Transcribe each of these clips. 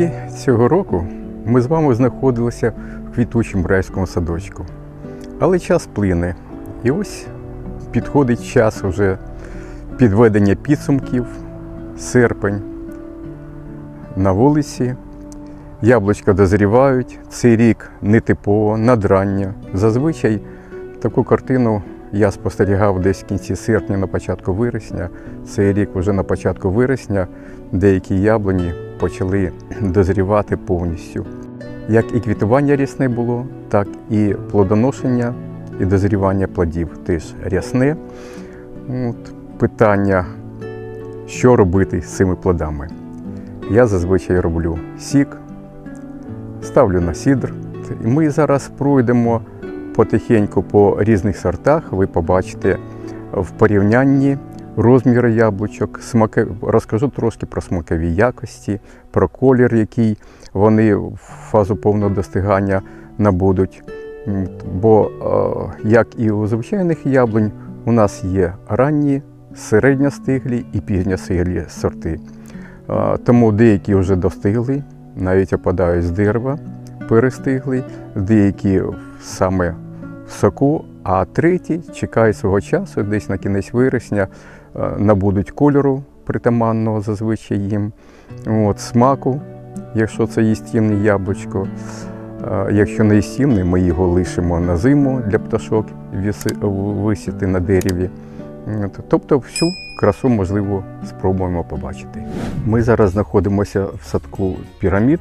травні цього року ми з вами знаходилися в квітучому райському садочку. Але час плине. І ось підходить час уже підведення підсумків, серпень. На вулиці яблучка дозрівають. Цей рік нетипово, надрання. Зазвичай таку картину я спостерігав десь в кінці серпня, на початку вересня. Цей рік вже на початку вересня деякі яблуні почали дозрівати повністю. Як і квітування рясне було, так і плодоношення і дозрівання плодів теж рясне. От, питання, що робити з цими плодами. Я зазвичай роблю сік, ставлю на сідр. І ми зараз пройдемо потихеньку по різних сортах. Ви побачите в порівнянні розміри яблучок, смаки, розкажу трошки про смакові якості, про колір, який вони в фазу повного достигання набудуть. Бо, е, як і у звичайних яблунь, у нас є ранні, середньостиглі і пізньостиглі сорти. Е, Тому деякі вже достигли, навіть опадають з дерева, перестигли, деякі саме в соку, а треті чекають свого часу, десь на кінець вересня набудуть кольору притаманного зазвичай їм, от, смаку, якщо це їстівне яблучко. Е, Якщо не їстівне, ми його лишимо на зиму для пташок висіти на дереві. Тобто всю красу можливо спробуємо побачити. Ми зараз знаходимося в садку пірамід.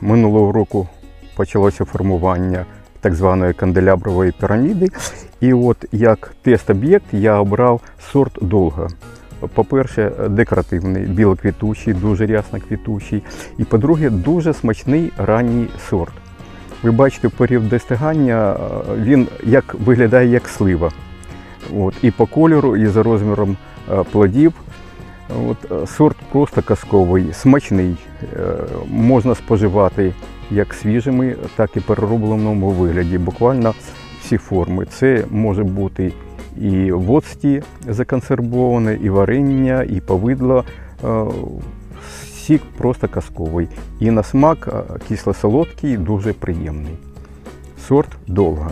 Минулого року почалося формування так званої канделябрової піраміди. І от як тест-об'єкт я обрав сорт довга. По-перше, декоративний, білоквітучий, дуже рясно квітучий. І по-друге, дуже смачний ранній сорт. Ви бачите, період достигання е, він як виглядає як слива. От, і по кольору, і за розміром е, плодів. От, е, сорт просто казковий, смачний. Можна споживати як свіжими, так і переробленому вигляді. Буквально всі форми. Це може бути і в оцті законсервоване, і варення, і повидло. Е, Сік просто казковий. І на смак е, кисло-солодкий, дуже приємний. Сорт довга.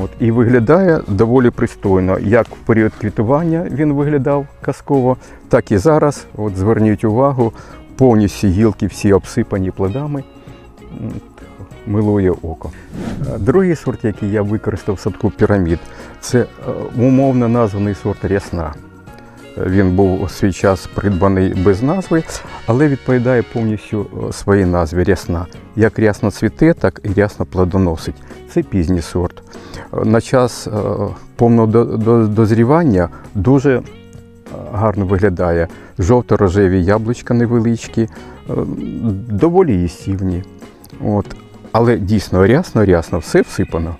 От. І виглядає доволі пристойно. Як в період квітування він виглядав казково, так і зараз. От зверніть увагу, повністю гілки всі обсипані плодами. Милує око. Другий сорт, який я використав в садку пірамід, це е, умовно названий сорт рясна. Він був у свій час придбаний без назви, але відповідає повністю е, своїй назві рясна. Як рясно цвіте, так і рясно плодоносить. Це пізній сорт. На час е, повного до- до- дозрівання дуже гарно виглядає. Жовто-рожеві яблучка невеличкі, доволі їстівні. От. Але дійсно рясно-рясно, все всипано.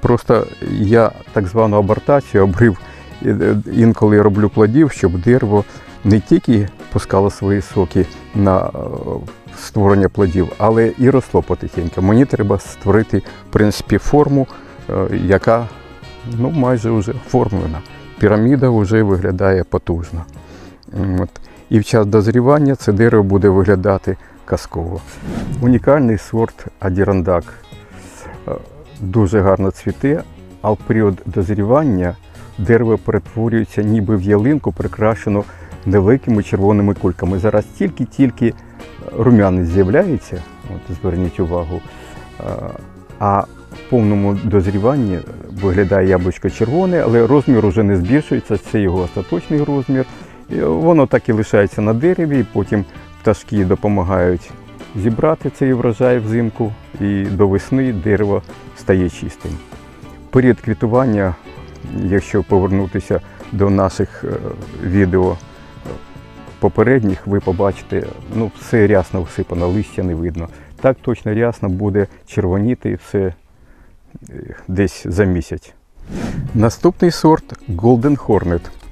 Просто я так звану абортацію обрив е, інколи роблю плодів, щоб дерево не тільки пускало свої соки на е, створення плодів, але і росло потихеньку. Мені треба створити, в принципі, форму, е, яка ну, майже вже оформлена. Піраміда вже виглядає потужно. От. І в час дозрівання це дерево буде виглядати казково. Унікальний сорт Адірандак Е, дуже гарно цвіте, а в період дозрівання дерево перетворюється ніби в ялинку, прикрашену невеликими червоними кульками. Зараз тільки-тільки рум'янець з'являється, от зверніть увагу. Е, А в повному дозріванні виглядає яблучко червоне, але розмір вже не збільшується, це його остаточний розмір. І воно так і лишається на дереві, і потім пташки допомагають зібрати цей врожай взимку, і до весни дерево стає чистим. Період квітування, якщо повернутися до наших е, відео е, попередніх, ви побачите, ну, все рясно всипано, листя не видно. Так точно рясно буде червоніти все е, десь за місяць. Наступний сорт Golden Hornet.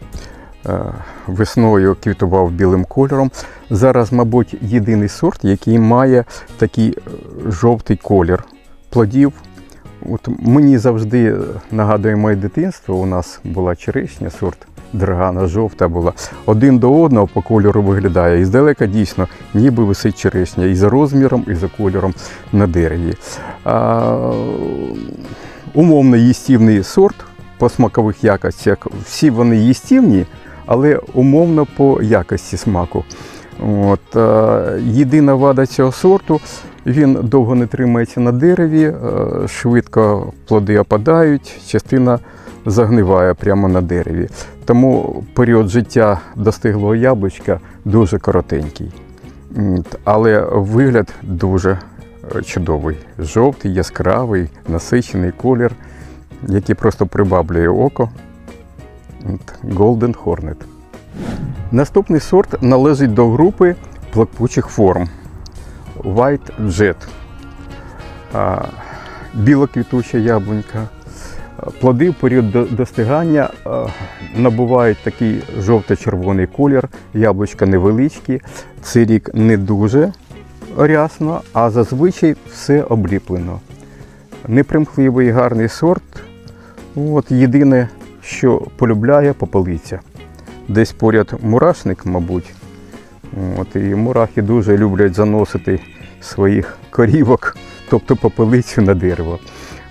Е, Весною квітував білим кольором. Зараз, мабуть, єдиний сорт, який має такий е, жовтий колір плодів. От мені завжди нагадує моє дитинство. У нас була черешня, сорт драгана жовта була. Один до одного по кольору виглядає. І здалека дійсно ніби висить черешня і за розміром, і за кольором на дереві. А, умовно їстівний сорт по смакових якостях. Всі вони їстівні, але умовно по якості смаку. От, е, єдина вада цього сорту, він довго не тримається на дереві, е, швидко плоди опадають, частина загниває прямо на дереві. Тому період життя достиглого яблучка дуже коротенький. Але вигляд дуже е, чудовий. Жовтий, яскравий, насичений колір, який просто прибаблює око. Golden Hornet. Наступний сорт належить до групи плакучих форм White Jet. Білоквітуча яблунька. Плоди в період достигання набувають такий жовто-червоний колір, яблучка невеличкі. Цей рік не дуже рясно, а зазвичай все обліплено. Непримхливий гарний сорт. От єдине, що полюбляє попелиця. Десь поряд мурашник, мабуть. От, і мурахи дуже люблять заносити своїх корівок, тобто попелицю на дерево.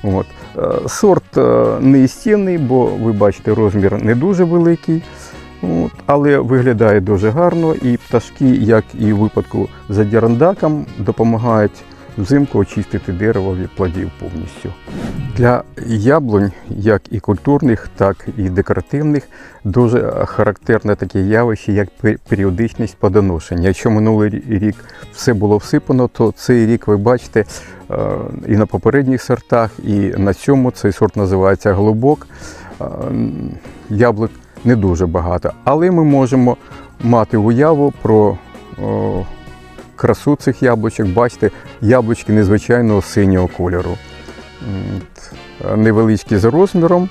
От. Е, Сорт е, неїстівний, бо ви бачите, розмір не дуже великий, от, але виглядає дуже гарно. І пташки, як і в випадку з адірандаком, допомагають взимку очистити дерево від плодів повністю. Для яблунь, як і культурних, так і декоративних, дуже характерне таке явище, як періодичність плодоношення. Якщо минулий рік все було всипано, то цей рік ви бачите е, і на попередніх сортах, і на цьому цей сорт називається голубок. Е, Яблук не дуже багато, але ми можемо мати уяву про красу цих яблучок. Бачите, яблучки незвичайного синього кольору. Невеличкі за розміром,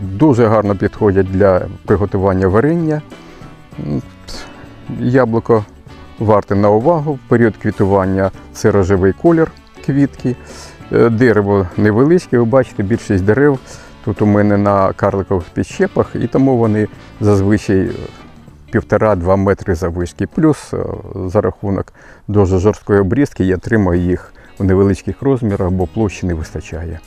дуже гарно підходять для приготування варення. Яблуко варте на увагу. В період квітування це рожевий колір квітки. Е, Дерево невеличке, ви бачите, більшість дерев тут у мене на карликових підщепах, і тому вони зазвичай півтора-два метри заввишки. Плюс е, за рахунок дуже жорсткої обрізки я тримаю їх в невеличких розмірах, бо площі не вистачає.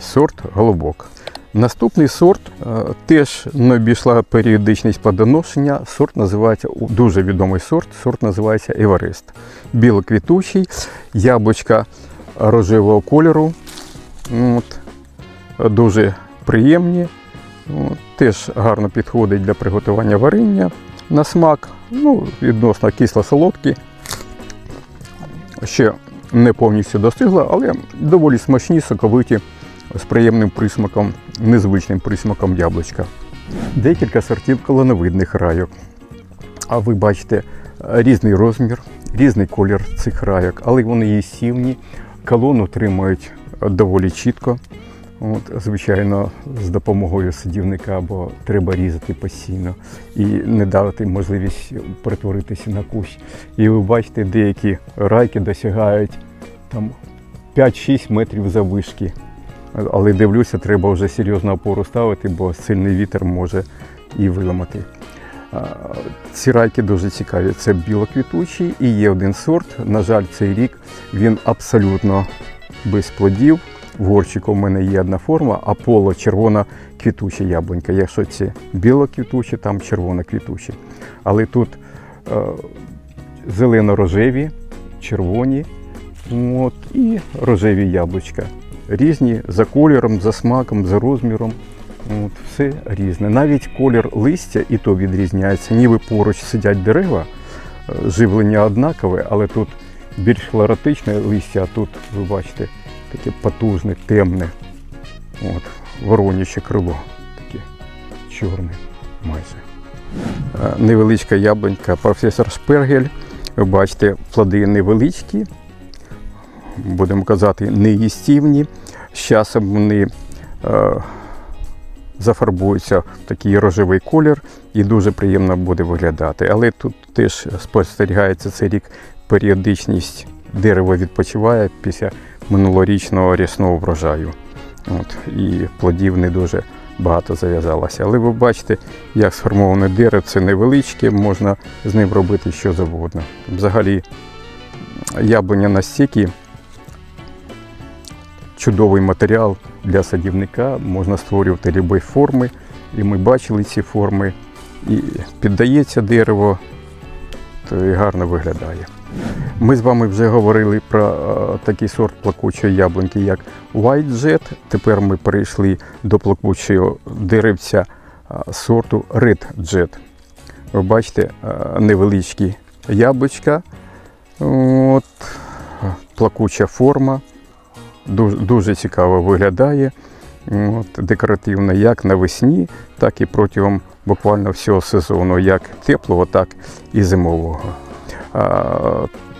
Сорт голубок. Наступний сорт е, теж не обійшла періодичність плодоношення. Сорт називається дуже відомий сорт. Сорт називається Еверест. Білоквітучий, яблучка рожевого кольору. От, дуже приємні. Теж гарно підходить для приготування варення на смак. Ну, відносно кисло-солодкі. Ще не повністю достигла, але доволі смачні, соковиті, з приємним присмаком, незвичним присмаком яблучка. Декілька сортів колоновидних райок. А ви бачите різний розмір, різний колір цих райок, але вони їстівні. Колону тримають е, доволі чітко. От, звичайно, з допомогою садівника, бо треба різати постійно і не дати можливість перетворитися на кущ. І ви бачите, деякі райки досягають там 5-6 метрів заввишки. Але дивлюся, треба вже серйозну опору ставити, бо сильний вітер може і виламати. Ці райки дуже цікаві. Це білоквітучі і є один сорт. На жаль, цей рік він абсолютно без плодів. В горщику в мене є одна форма, аполо червона квітуча яблунька. Якщо ці білоквітучі, там червона квітучі. Але тут е, зелено-рожеві, червоні от, і рожеві яблучка. Різні за кольором, за смаком, за розміром. От, все різне. Навіть колір листя і то відрізняється. Ніби поруч сидять дерева, е, живлення однакове, але тут більш хлоротичне листя, а тут, ви бачите, таке потужне, темне. От, вороняче крило, таке чорне майже. Невеличка яблунька, професор Шпергель. Ви бачите, плоди невеличкі, будемо казати, неїстівні. З часом вони е, зафарбуються в такий рожевий колір і дуже приємно буде виглядати. Але тут теж спостерігається цей рік періодичність дерево відпочиває після минулорічного рясного врожаю. От, і плодів не дуже багато зав'язалося. Але ви бачите, як сформоване дерево, це невеличке, можна з ним робити що завгодно. Взагалі, яблуня настільки чудовий матеріал для садівника, можна створювати любі форми, і ми бачили ці форми. І піддається дерево, то і гарно виглядає. Ми з вами вже говорили про е, такий сорт плакучої яблуньки, як White Jet. Тепер ми перейшли до плакучого деревця е, сорту Red Jet. Ви бачите е, невеличкі яблучка, от, плакуча форма, дуже, дуже цікаво виглядає. От, декоративно як навесні, так і протягом буквально всього сезону, як теплого, так і зимового.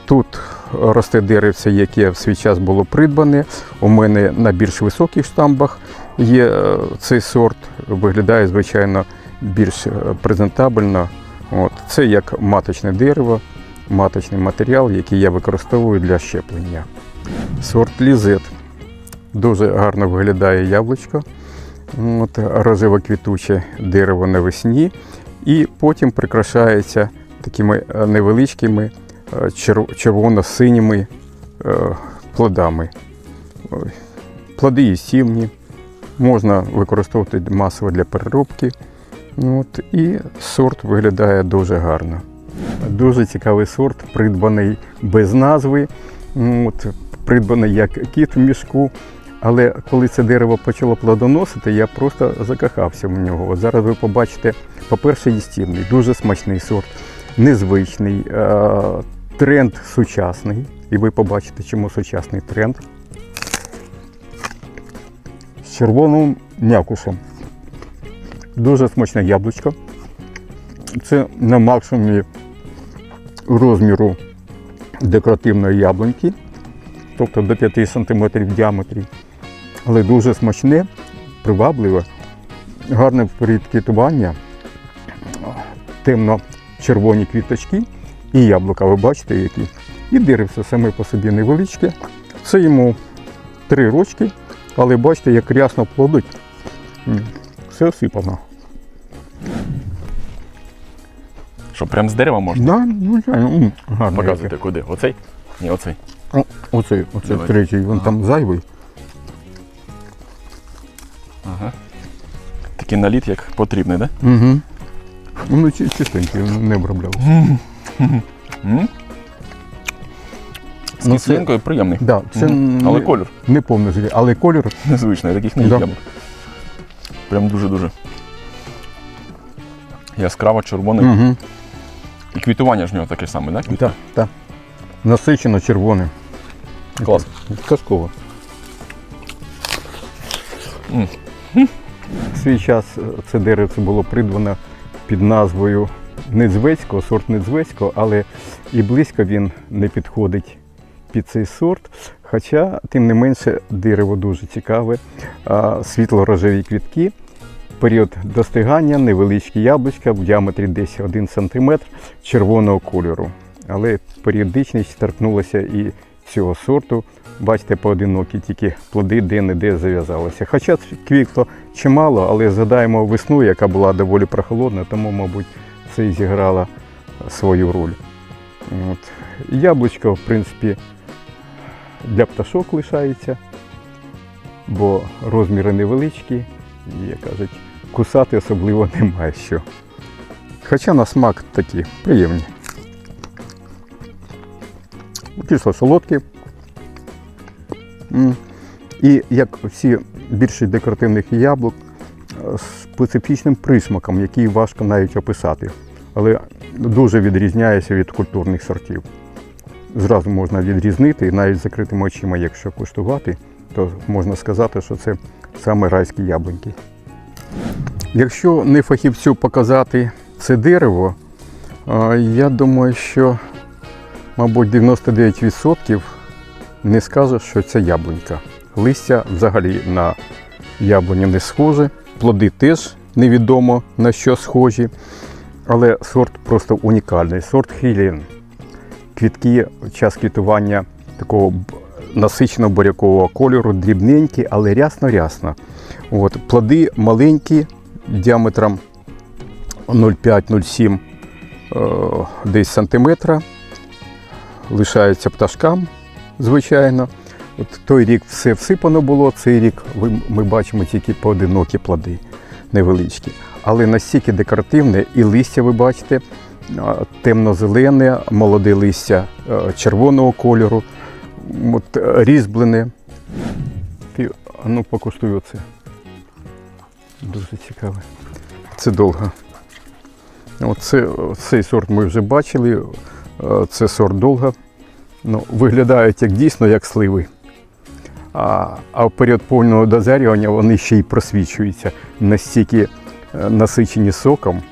Тут росте деревце, яке в свій час було придбане. У мене на більш високих штамбах є е, цей сорт, виглядає, звичайно, більш е, презентабельно. От. Це як маточне дерево, маточний матеріал, який я використовую для щеплення. Сорт лізет. Дуже гарно виглядає яблучко. От, рожево квітуче дерево навесні. І потім прикрашається такими е, невеличкими е, червоно-синіми е, плодами. Плоди їстівні, можна використовувати масово для переробки. От, і сорт виглядає дуже гарно. Дуже цікавий сорт, придбаний без назви, от, придбаний як кіт в мішку. Але коли це дерево почало плодоносити, я просто закохався в нього. От зараз ви побачите, по-перше, їстівний, дуже смачний сорт, незвичний, е- тренд сучасний. І ви побачите, чому сучасний тренд. З червоним м'якушем. Дуже смачне яблучко. Це на максимумі розміру декоративної яблуньки, тобто до 5 см в діаметрі. Але дуже смачне, привабливе, гарне квітування, темно-червоні квіточки і яблука, ви бачите, які. І деревце саме по собі невеличке. Це йому три рочки, але бачите, як рясно плодить. Все осипано. Що, прям з дерева можна? Да, звичайно, гарно. Показуйте куди? Оцей? Ні, оцей. О, оцей, оцей Давай. третій, він Ага. там зайвий. Ага. Такий наліт, як потрібний, так? Угу. Ну, чи- чистенький, не оброблявся. Да? З Ну, кислинкою приємний. Да, це. Але не, колір не повний зрі, але колір незвичний, таких не Да. яблук. Прям дуже-дуже. Яскраво червоний. угу. І квітування ж в нього таке саме, так? так, так. насичено червоне. Клас. Казково. В свій час е, це деревце було придбано під назвою Недзвецького, сорт Недзвецького, але і близько він не підходить під цей сорт. Хоча, тим не менше, дерево дуже цікаве, світло-рожеві квітки. Період достигання, невеличкі яблучка в діаметрі десь 1 см червоного кольору. Але періодичність торкнулася і цього сорту. Бачите, поодинокі тільки плоди де-не-де зав'язалися. Хоча квітло чимало, але згадаємо весну, яка була доволі прохолодна, тому, мабуть, це і зіграло свою роль. От. Яблучко, в принципі, для пташок лишається, бо розміри невеличкі, і, як кажуть, кусати особливо немає що. Хоча на смак такі приємні. Кисло солодкі. І як всі більшість декоративних яблук е, з специфічним присмаком, який важко навіть описати, але дуже відрізняється від культурних сортів. Зразу можна відрізнити, і навіть закритими очима, якщо куштувати, то можна сказати, що це саме райські яблуньки. Якщо не фахівцю показати це дерево, е, я думаю, що, мабуть, 99% не скаже, що це яблунька. Листя взагалі на яблуню не схоже, плоди теж невідомо на що схожі, але сорт просто унікальний. Сорт Хілін. Квітки, час квітування такого насичено бурякового кольору, дрібненькі, але рясно-рясно. От, плоди маленькі, діаметром 0,5-0,7 е, десь сантиметра. Лишаються пташкам, звичайно. От той рік все всипано було, цей рік ми бачимо тільки поодинокі плоди невеличкі. Але настільки декоративне, і листя ви бачите темно-зелене, молоде листя е, червоного кольору, от, е, різьблене. Ну покуштуй оце. Дуже цікаве. Це довго. Оце, цей сорт ми вже бачили. Е, Це сорт довга. Ну, виглядають як дійсно як сливи. А, а в період повного дозарювання вони ще й просвічуються настільки е, насичені соком.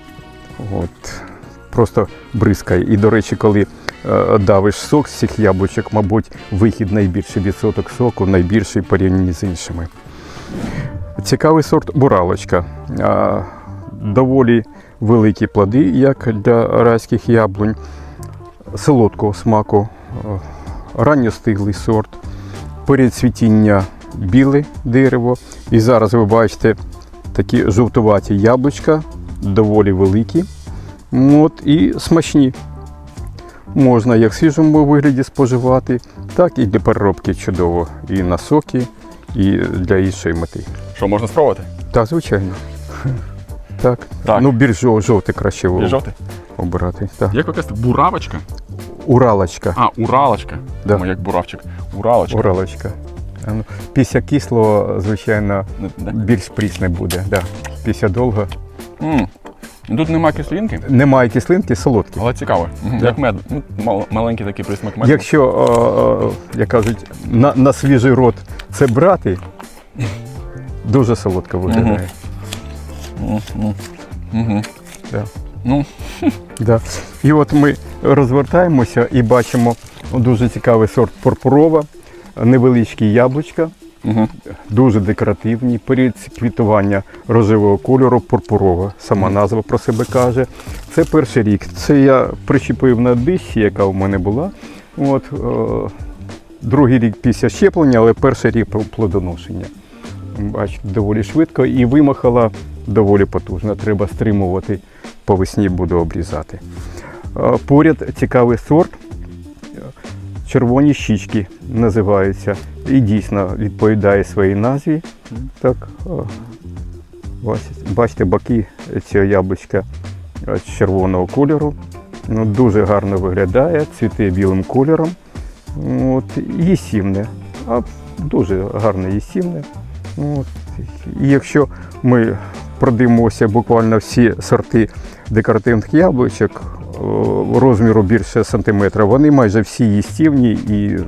От, просто бризкає. І, до речі, коли е, давиш сок з цих яблучок, мабуть, вихід найбільший відсоток соку, найбільший порівняно з іншими. Цікавий сорт буралочка. Доволі великі плоди, як для райських яблунь, солодкого смаку, е, ранньостиглий сорт, перед цвітіння біле дерево. І зараз ви бачите такі жовтуваті яблучка, доволі великі. От, і смачні. Можна як в свіжому вигляді споживати, так і для переробки чудово. І на соки, і для іншої мети. Що, можна спробувати? Так, звичайно. Так. Так. Ну, більш жовтий краще Більш жовтий? Обирати. Так. Як ви кажете, буравочка? Уралочка. А, уралочка. Да. Думаю, як буравчик. Уралочка. Уралочка. А ну, Після кислого, звичайно, да? більш прісне буде. Да. Після довго. М. Ну, Тут немає кислинки, Немає кислинки, солодкі. але цікаво. Мгм. Да. Як мед. Ну, мал- маленький такий присмак меду. Якщо, як кажуть, на, на свіжий рот це брати, дуже солодко виглядає. Мгм. Да. Ну, Да. І от ми розвертаємося і бачимо дуже цікавий сорт пурпурова, невеличкі яблучка, Угу. дуже декоративні. Період квітування рожевого кольору пурпурова. Сама назва про себе каже. Це перший рік. Це я прищепив на дисі, яка в мене була. От, е, другий рік після щеплення, але перший рік плодоношення. Бачите, доволі швидко і вимахала доволі потужно. Треба стримувати, по весні буду обрізати. Е, Поряд цікавий сорт. Червоні щічки називаються. І дійсно відповідає своїй назві. Так, е, бачите, боки цього яблучка е, червоного кольору. Ну, дуже гарно виглядає, цвіте білим кольором. От, їстівне, а дуже гарне їстівне. От. І якщо ми продивимося буквально всі сорти декоративних яблучок розміру більше сантиметра, вони майже всі їстівні і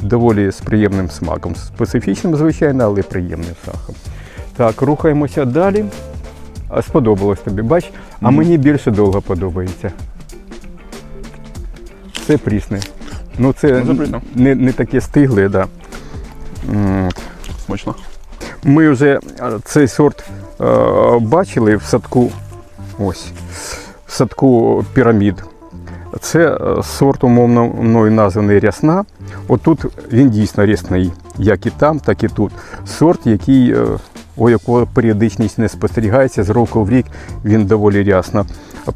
доволі з приємним смаком. Специфічним, звичайно, але приємним смаком. Так, рухаємося далі. Сподобалось тобі, бач? А Мгм. мені більше довго подобається. Це прісне. Ну, це Ну, не, не таке стигле, да. Смачно. Ми вже е, цей сорт е, бачили в садку. Ось, в садку пірамід. Це е, сорт, умовно мною названий рясна. Отут він дійсно рясний, як і там, так і тут. Сорт, який, е, у якого періодичність не спостерігається, з року в рік він доволі рясно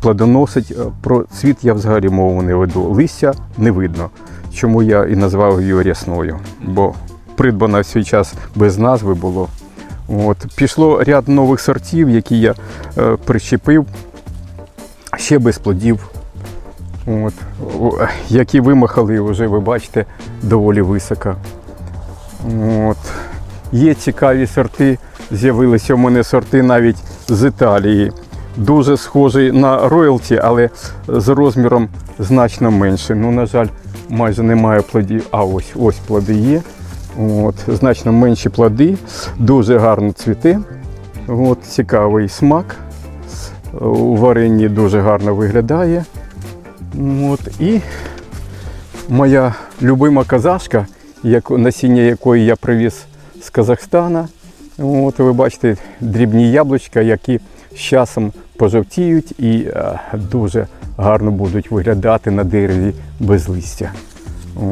плодоносить. Е, Про цвіт я взагалі мову не веду. Листя не видно. Чому я і назвав його рясною. Бо придбано в свій час без назви було. От. Пішло ряд нових сортів, які я е, прищепив ще без плодів. От. Які вимахали вже, ви бачите, доволі високо. От. Є цікаві сорти, з'явилися у мене сорти навіть з Італії. Дуже схожі на роялті, але з розміром значно менше. Ну, на жаль, майже немає плодів. А ось ось плоди є. От, значно менші плоди, дуже гарно цвіте. От, цікавий смак. У варенні дуже гарно виглядає. От, і моя любима казашка, насіння якої я привіз з Казахстана. От, ви бачите дрібні яблучка, які з часом пожовтіють і е, дуже гарно будуть виглядати на дереві без листя.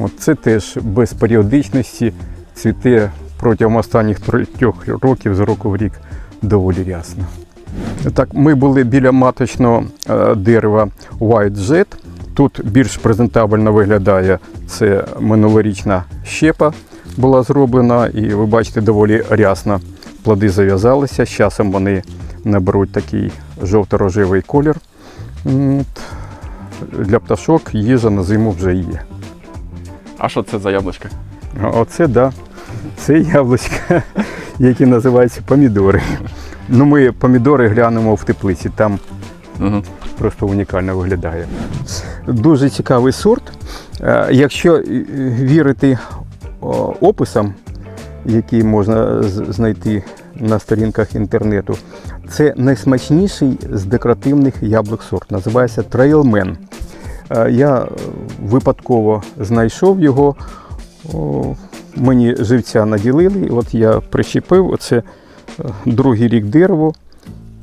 От, це теж без періодичності цвіте протягом останніх трьох років з року в рік доволі рясно. Так, ми були біля маточного е, дерева White Jet. Тут більш презентабельно виглядає це минулорічна щепа була зроблена, і ви бачите, доволі рясно плоди зав'язалися. З часом вони наберуть такий жовто-рожевий колір. Для пташок їжа на зиму вже є. А що це за яблучко? Оце да. Це яблучка, які називаються помідори. Ну, ми помідори глянемо в теплиці, там Угу. просто унікально виглядає. Дуже цікавий сорт. Е, Якщо е, вірити описам, які можна знайти на сторінках інтернету, це найсмачніший з декоративних яблук сорт. Називається Trailman. Е, Я випадково знайшов його. Мені живця наділили, от я прищепив. Оце е, другий рік дерево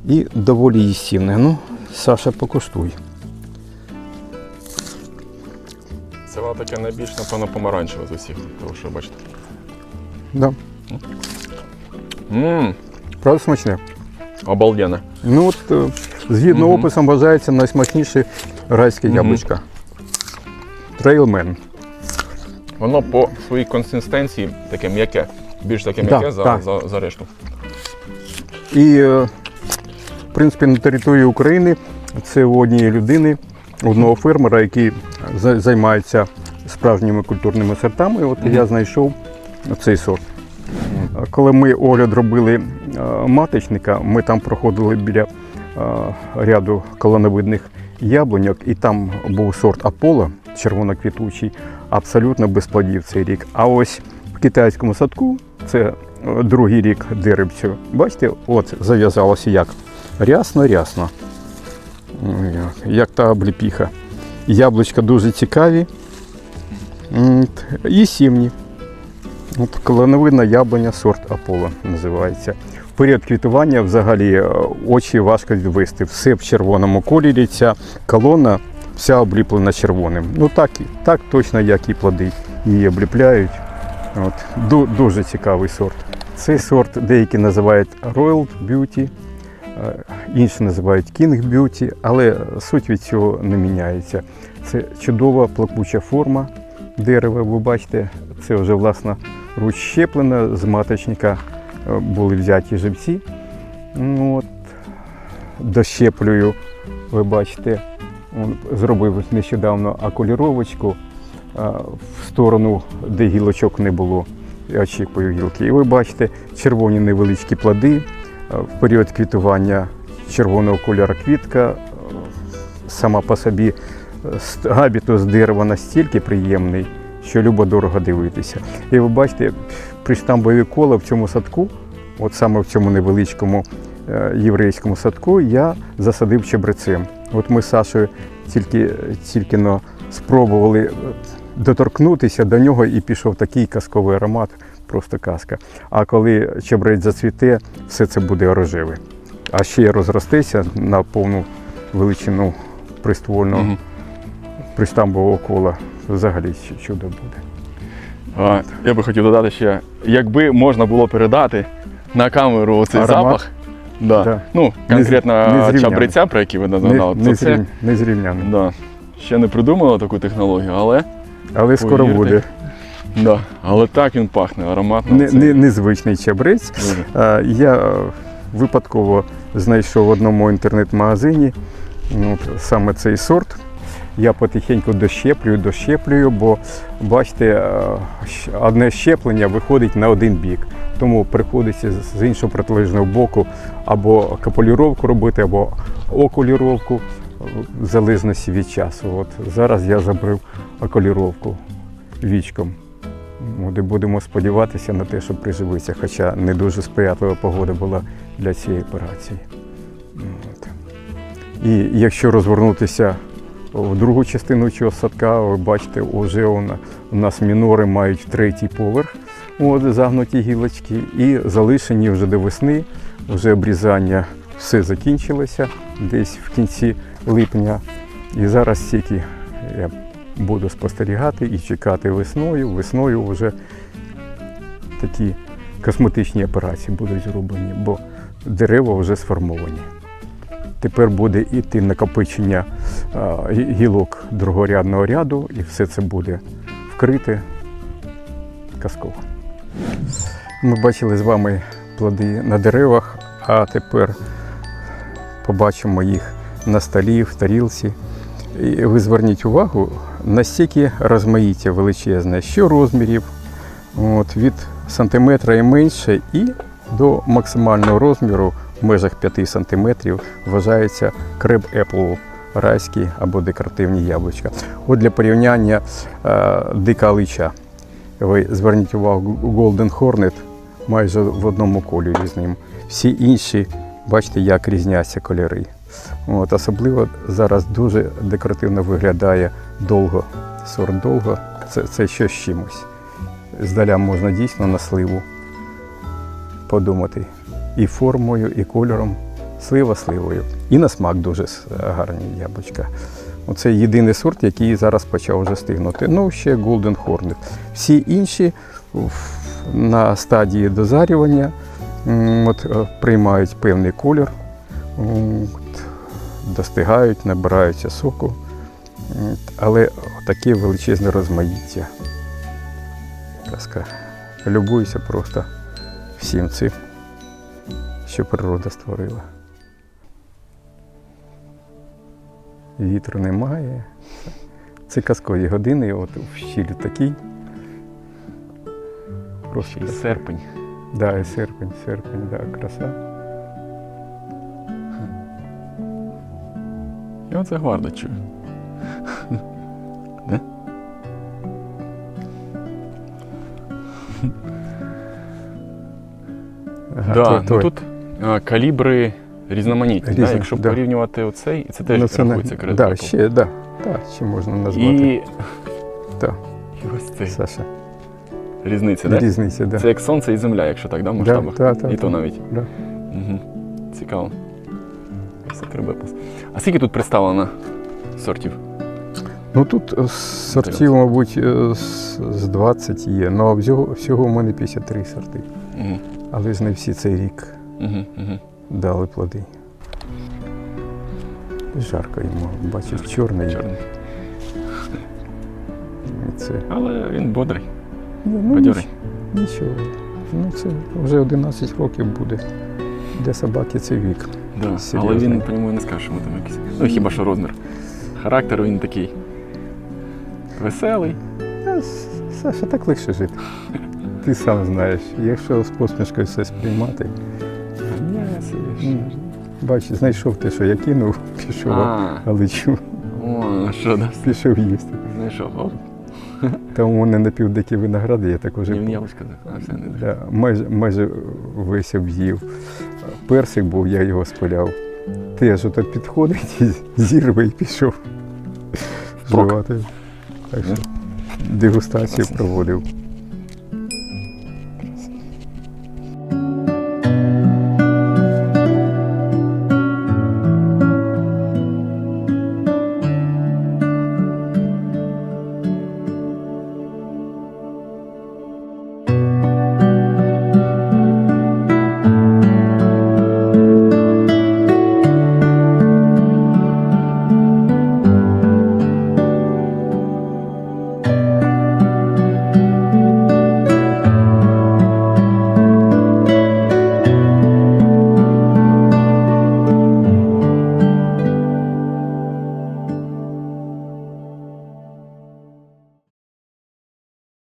і доволі їстівне. Ну, Саша, покуштуй. Це воно таке найбільш, напевно, помаранчеве з усіх, того, що бачите. Да. Ммм, Правда смачне? обалденно. Ну от е, згідно Мгм. описам вважається найсмачніше райське Мгм. яблучко. Трейлмен. Воно по своїй консистенції таке м'яке. Більш таке Да, м'яке за, так. за, за решту. І, е, в принципі, на території України це у однієї людини, одного фермера, який займається справжніми культурними сортами. От Мгм. я знайшов цей сорт. Коли ми огляд робили е, маточника, ми там проходили біля е, ряду колоновидних яблуньок, і там був сорт Аполло, червоноквітучий, абсолютно без плодів цей рік. А ось в китайському садку це е, другий рік деревцю. Бачите, от зав'язалося як рясно-рясно. Як- та обліпіха. Яблучка дуже цікаві. І сімні. От колоновидна яблуня сорт Аполло називається. Період квітування взагалі е, очі важко відвести. Все в червоному кольорі. Ця колона вся обліплена червоним. Ну так, так точно, як і плоди її обліпляють. От. Дуже цікавий сорт. Цей сорт деякі називають Royal Beauty, е, інші називають King Beauty, але суть від цього не міняється. Це чудова плакуча форма дерева. Ви бачите, це вже власна руч щеплена, з маточника е, були взяті живці. Ну, от, дощеплюю, ви бачите, зробив нещодавно окуліровочку а, в сторону, де гілочок не було. Я очікую гілки. І ви бачите червоні невеличкі плоди. В період квітування червоного кольору квітка. е, Сама по собі е, ст- габітус дерева настільки приємний, що любо дорого дивитися. І ви бачите, приштамбові кола в цьому садку, от саме в цьому невеличкому е, єврейському садку, я засадив чебрецем. От ми з Сашою тільки, тільки но спробували е, доторкнутися до нього і пішов такий казковий аромат, просто казка. А коли чебрець зацвіте, все це буде рожеве. А ще й розростеться на повну величину приствольного Мгм. приштамбового кола. Взагалі чудо буде. А, я би хотів додати ще, якби можна було передати на камеру цей Аромат? запах. Да. Да. Ну, конкретно чабриця, про які ви Не, назвали, не, це не зрівняний. да, ще не придумали таку технологію, але, Але скоро Повірте, буде. да, але так він пахне, ароматно. Не, не, незвичний чабрець. дуже. Я е, випадково знайшов в одному інтернет-магазині ну, саме цей сорт. Я потихеньку дощеплюю, дощеплюю, бо бачите, е, одне щеплення виходить на один бік. Тому приходиться з- іншого протилежного боку або капулюровку робити, або окулюровку, в залежності від часу. От зараз я забрив окулюровку вічком. От, будемо сподіватися на те, що приживиться, хоча не дуже сприятлива погода була для цієї операції. От. І якщо розвернутися в другу частину цього садка, ви бачите, вже у нас мінори мають третій поверх, от, загнуті гілочки, і залишені вже до весни, вже обрізання все закінчилося десь в кінці липня. І зараз тільки я буду спостерігати і чекати весною. Весною вже такі косметичні операції будуть зроблені, бо дерева вже сформовані. Тепер буде йти накопичення гілок другорядного ряду, і все це буде вкрите казково. Ми бачили з вами плоди на деревах, а тепер побачимо їх на столі, в тарілці. І ви зверніть увагу, настільки розмаїття величезне, що розмірів от, від сантиметра і менше, і до максимального розміру в межах 5 сантиметрів вважається креб Apple райські або декоративні яблучка. От для порівняння е, дика лича. Ви зверніть увагу, Golden Hornet майже в одному кольорі з ним. Всі інші, бачите, як різняться кольори. От, особливо зараз дуже декоративно виглядає довго. Сорт довго це, це щось з чимось. Здаля можна дійсно на сливу подумати. І формою, і кольором. Слива сливою. І на смак дуже гарні яблучка. Оце єдиний сорт, який зараз почав вже стигнути. Ну, ще Golden Hornet. Всі інші на стадії дозарювання от, е, приймають певний колір, от, достигають, набираються соку. М, Але таке величезне розмаїття. Казка. Любуюся просто всім цим, що природа створила. Вітру немає. Це казкові години, от в щілі такий. Просто краса. серпень. Да, і серпень, серпень, да, краса. І оце гварда чую. Да, той- ну той. тут а, калібри різноманітні. Да? Якщо да. порівнювати оцей, і це теж рахується Кред да, Apple. ще, да, да, ще можна назвати. І... Так. і ось цей. Саша, Різниця, да? різниця, да. Це як сонце і земля, якщо так, да, в масштабах. да, да, і то да. навіть. Да. Угу. Цікаво. Це кребепус. А скільки тут представлено сортів? Ну тут е, сортів, мабуть, е, з з 20 є, ну а всього, всього в мене 53 сорти. Угу. Але ж не всі цей рік Угу. Угу. дали плоди. Жарко йому, бачиш, чорний. Чорний. Це, Але він бодрий, ну, бадьорий. нічого. Ну це вже 11 років буде. Для собаки це вік. Да. Але він по ньому не скаже, що там якийсь. Ну хіба що розмір. Характер він такий веселий. Саша, так легше жити. Ти сам знаєш, якщо з посмішкою все сприймати, бачиш, знайшов те, що я кинув, пішов, А, але о, ну що да, пішов їсти. знайшов. О, Там у мене напівдикі виногради, я так уже ні, він яблучко. А, все, не да, майже, майже весь об'їв. Персик був, я його спиляв. Теж ото підходить, і зірве і пішов Впрок. вживати. Так що дегустацію проводив.